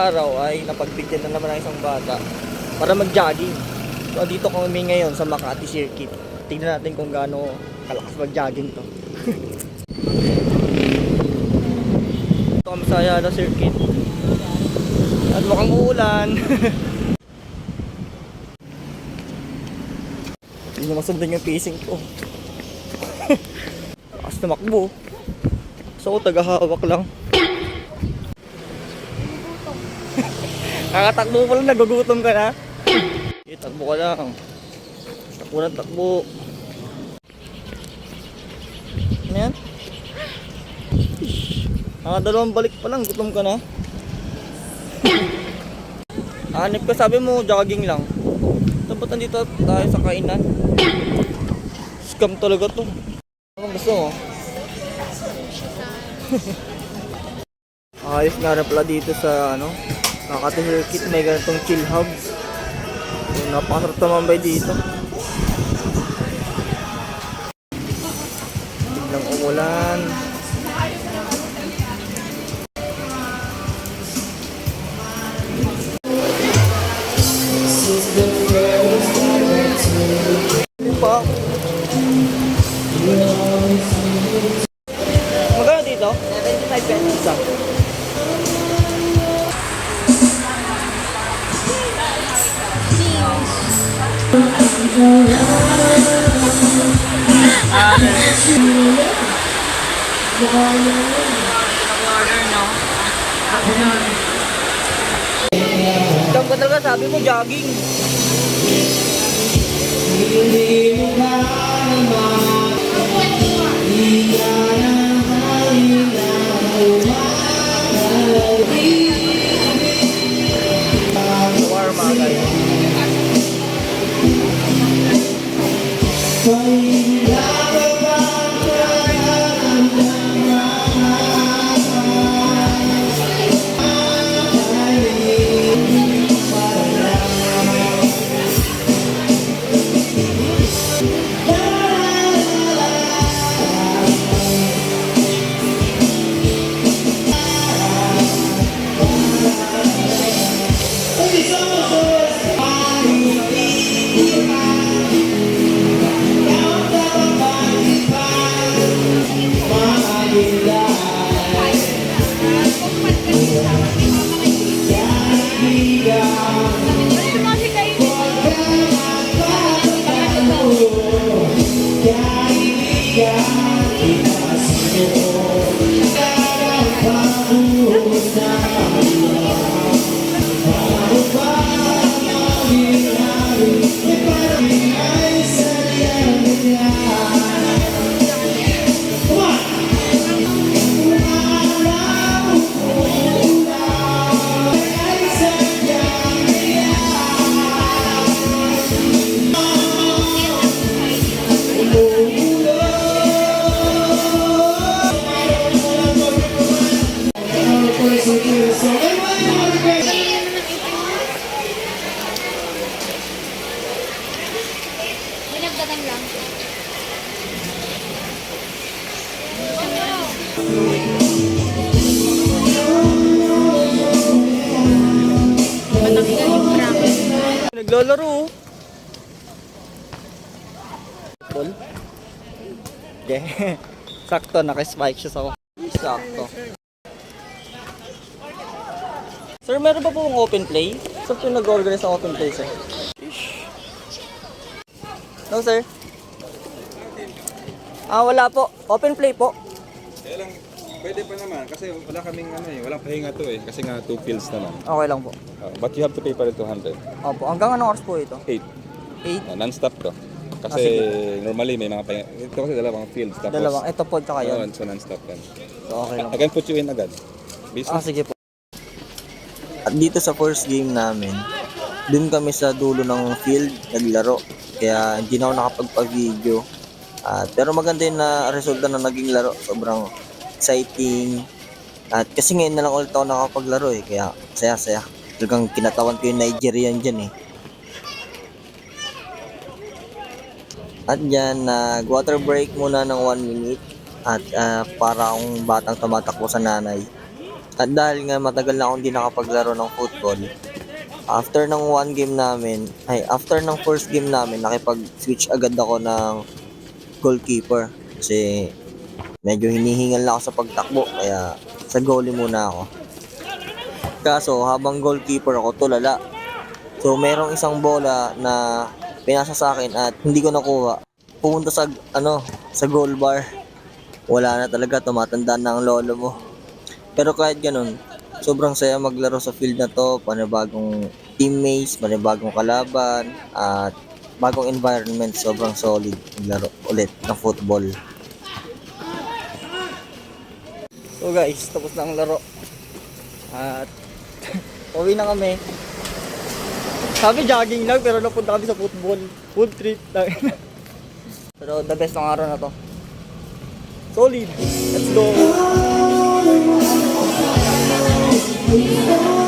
araw ay napagbigyan na naman ng isang bata para mag-jogging. So dito kami ngayon sa Makati Circuit. Tingnan natin kung gaano kalakas mag-jogging to. Ito kami sa Ayala Circuit. At mukhang uulan. Hindi na masundan yung pacing ko. Lakas tumakbo. So, tagahawak lang. Kakatakbo mo lang, nagugutom ka na. Eh, takbo ka lang. Takbo na takbo. Ano yan? Ish. Nakadalawang balik pa lang, gutom ka na. Hanip ka, sabi mo, jogging lang. Ba't nandito tayo sa kainan? Scam talaga to. Anong gusto mo? Ayos nga rin pala dito sa ano, Makati Circuit, may ganitong chill hub. So, napakasarap tumambay dito. Biglang umulan. Pa? Magkano dito? 75 pesos Ikaw ka talaga sabi mo jogging. Warm mga. Dinagdagan lang. Matanggal yung crack. Naglalaro. Ball. Okay. Sakto, naka-spike siya sa Sakto. Sir, meron ba pong open play? Saan po nag-organize ng open play, sir? No, sir. Ah, wala po. Open play po. Kaya lang, pwede pa naman kasi wala kaming ano eh, walang pahinga to eh kasi nga two pills naman. Okay lang po. Uh, but you have to pay pa rin 200. Opo. Hanggang anong oras po ito? 8. 8? Uh, non-stop to. Kasi Ah, normally may mga pahinga. Ito kasi dalawang fields tapos Dalawang. Ito po, tsaka Oo, yun. so non-stop yan. So, okay lang I can put you in agad. Busy? Ah, sige po. At dito sa first game namin, dun kami sa dulo ng field naglaro. Kaya hindi na ako nakapagpa-video. At pero maganda yung na resulta na naging laro. Sobrang exciting. At kasi ngayon na lang ulit ako nakapaglaro eh. Kaya saya-saya. Talagang kinatawan ko yung Nigerian dyan eh. At dyan, nag-water break muna ng 1 minute. At ah, para akong batang tumatakbo sa nanay. At dahil nga matagal na akong hindi nakapaglaro ng football, after ng one game namin, ay after ng first game namin, nakipag-switch agad ako ng goalkeeper. Kasi medyo hinihingal na ako sa pagtakbo, kaya sa goalie muna ako. Kaso habang goalkeeper ako, tulala. So merong isang bola na pinasa sa akin at hindi ko nakuha. Pumunta sa ano, sa goal bar. Wala na talaga, tumatanda na ang lolo mo. Pero kahit ganun, sobrang saya maglaro sa field na to, panibagong teammates, panibagong kalaban, at bagong environment, sobrang solid maglaro ulit ng football. So guys, tapos na ang laro. At uwi na kami. Sabi jogging lang pero napunta kami sa football. Food trip lang. pero the best ng araw na to. Solid. Let's go. Please.